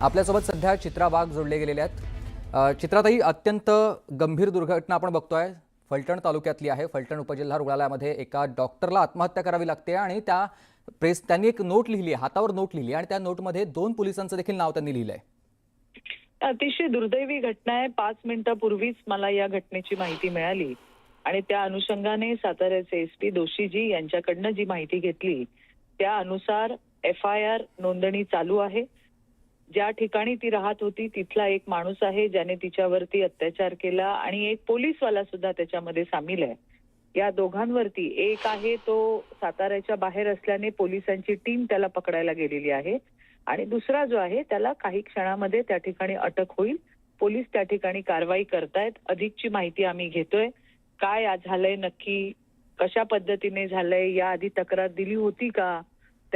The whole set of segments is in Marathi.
आपल्यासोबत सध्या चित्रा वाघ जोडले गेलेले आहेत. चित्रातही चित्राताई अत्यंत गंभीर दुर्घटना आपण बघतोय. फलटण तालुक्यातली आहे. फलटण उपजिल्हा रुग्णालयामध्ये एका डॉक्टरला आत्महत्या करावी लागते आणि त्या प्रेस त्यांनी एक नोट लिहिली हातावर नोट लिहिली आणि त्या नोटमध्ये दोन पोलिसांचं देखील नाव त्यांनी लिहिलंय. अतिशय दुर्दैवी घटना आहे. पाच मिनिटापूर्वीच मला या घटनेची माहिती मिळाली. आणि त्या अनुषंगाने साताऱ्याचे एसपी दोशीजी यांच्याकडनं जी माहिती घेतली त्या अनुसार एफ आय आर नोंदणी चालू आहे. ज्या ठिकाणी ती राहत होती तिथला एक माणूस आहे ज्याने तिच्यावरती अत्याचार केला आणि एक पोलीसवाला सुद्धा त्याच्यामध्ये सामील आहे. या दोघांवरती एक आहे तो साताऱ्याच्या बाहेर असल्याने पोलिसांची टीम त्याला पकडायला गेलेली आहे आणि दुसरा जो आहे त्याला काही क्षणामध्ये त्या ठिकाणी अटक होईल. पोलीस त्या ठिकाणी कारवाई करतायत. अधिकची माहिती आम्ही घेतोय. काय झालंय नक्की कशा पद्धतीने झालंय या आधी तक्रार दिली होती का?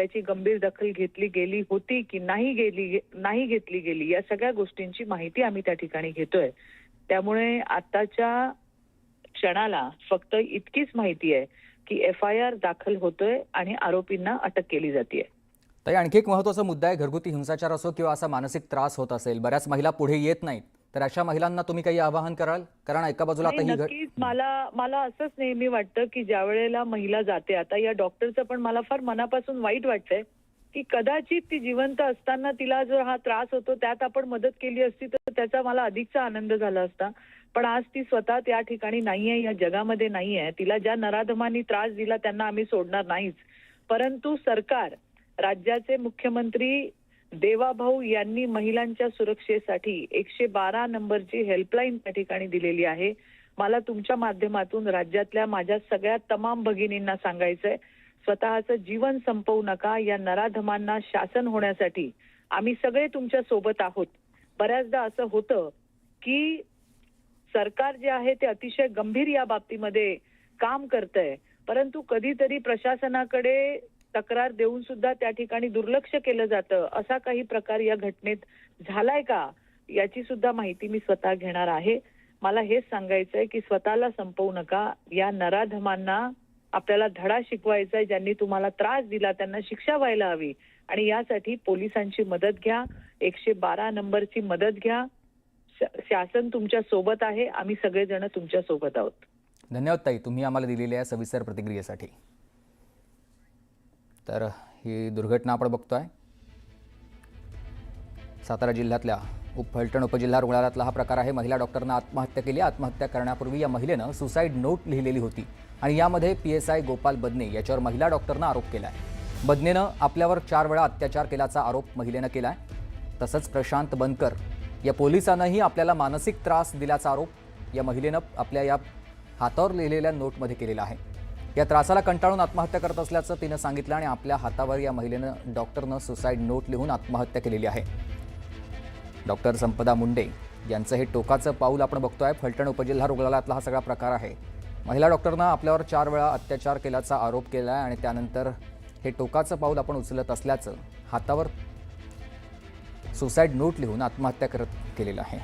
त्याची गंभीर दखल घेतली गेली होती की नाही गेली नाही घेतली गेली या सगळ्या गोष्टींची माहिती आम्ही त्या ठिकाणी घेतोय. त्यामुळे आताच्या क्षणाला फक्त इतकीच माहिती आहे की एफ आय आर दाखल होतोय आणि आरोपींना अटक केली जाते आणखी एक महत्त्वाचा मुद्दा आहे घरगुती हिंसाचार असो किंवा असा मानसिक त्रास होत असेल बऱ्याच महिला पुढे येत नाहीत. तर अशा महिलांना तुम्ही काही आवाहन कराल? कारण एका बाजूला आता ही नक्कीच. मला मला असंच नेहमी वाटतं की ज्या वेळेला महिला जाते आता या डॉक्टरचं पण मला फार मनापासून वाईट वाटतंय की कदाचित ती जिवंत असताना तिला जो हा त्रास होतो त्यात आपण मदत केली असती तर त्याचा मला अधिकचा आनंद झाला असता. पण आज ती स्वतः त्या ठिकाणी नाहीये या जगामध्ये नाहीये. तिला ज्या नराधमांनी त्रास दिला त्यांना आम्ही सोडणार नाहीच. परंतु सरकार राज्याचे मुख्यमंत्री देवाभाऊ यांनी महिलांच्या सुरक्षेसाठी एकशे बारा नंबरची हेल्पलाईन त्या ठिकाणी दिलेली आहे. मला तुमच्या माध्यमातून राज्यातल्या माझ्या सगळ्या तमाम भगिनींना सांगायचंय. स्वतःचं जीवन संपवू नका. या नराधमांना शासन होण्यासाठी आम्ही सगळे तुमच्यासोबत आहोत. बऱ्याचदा असं होतं की सरकार जे आहे ते अतिशय गंभीर या बाबतीमध्ये काम करतंय. परंतु कधीतरी प्रशासनाकडे तक्रार देऊन सुद्धा त्या ठिकाणी दुर्लक्ष केलं जातं. असा काही प्रकार या घटनेत झालाय का? याची सुद्धा माहिती मी स्वतः घेणार आहे. मला हेच सांगायचंय की स्वतःला संपवू नका. या नराधमांना आपल्याला धडा शिकवायचा आहे ज्यांनी तुम्हाला त्रास दिला त्यांना शिक्षा व्हायला हवी. आणि यासाठी पोलिसांची मदत घ्या. एकशे बारा नंबरची मदत घ्या. शासन तुमच्यासोबत आहे. आम्ही सगळेजण तुमच्यासोबत आहोत. धन्यवाद ताई. तुम्ही आम्हाला दिलेल्या सविस्तर प्रतिक्रियेसाठी. तर ही दुर्घटना आपण बघतो आहे सातारा जिल्ह्यातल्या उप फलटण उपजिल्हा रुग्णालयातला हा प्रकार आहे. महिला डॉक्टरनं आत्महत्या केली. आत्महत्या करण्यापूर्वी या महिलेनं सुसाईड नोट लिहिलेली होती आणि यामध्ये P S I Gopal Badne याच्यावर महिला डॉक्टरनं आरोप केला आहे बदनेनं आपल्यावर चार वेळा अत्याचार केल्याचा आरोप महिलेनं केला आहे तसंच प्रशांत बनकर या पोलिसांनाही आपल्याला मानसिक त्रास दिल्याचा आरोप या महिलेनं आपल्या या हातावर लिहिलेल्या नोटमध्ये केलेला आहे. या त्रासाला कंटाळून आत्महत्या करत असल्याचं तिनं सांगितलं आणि आपल्या हातावर या महिलेनं डॉक्टरनं सुसाईड नोट लिहून आत्महत्या केलेली आहे. डॉक्टर संपदा मुंडे यांचं हे टोकाचं पाऊल आपण बघतोय. फलटण उपजिल्हा रुग्णालयातला हा सगळा प्रकार आहे. महिला डॉक्टरनं आपल्यावर चार वेळा अत्याचार केल्याचा आरोप केला आहे आणि त्यानंतर हे टोकाचं पाऊल आपण उचलत असल्याचं हातावर सुसाईड नोट लिहून आत्महत्या करत केलेलं आहे.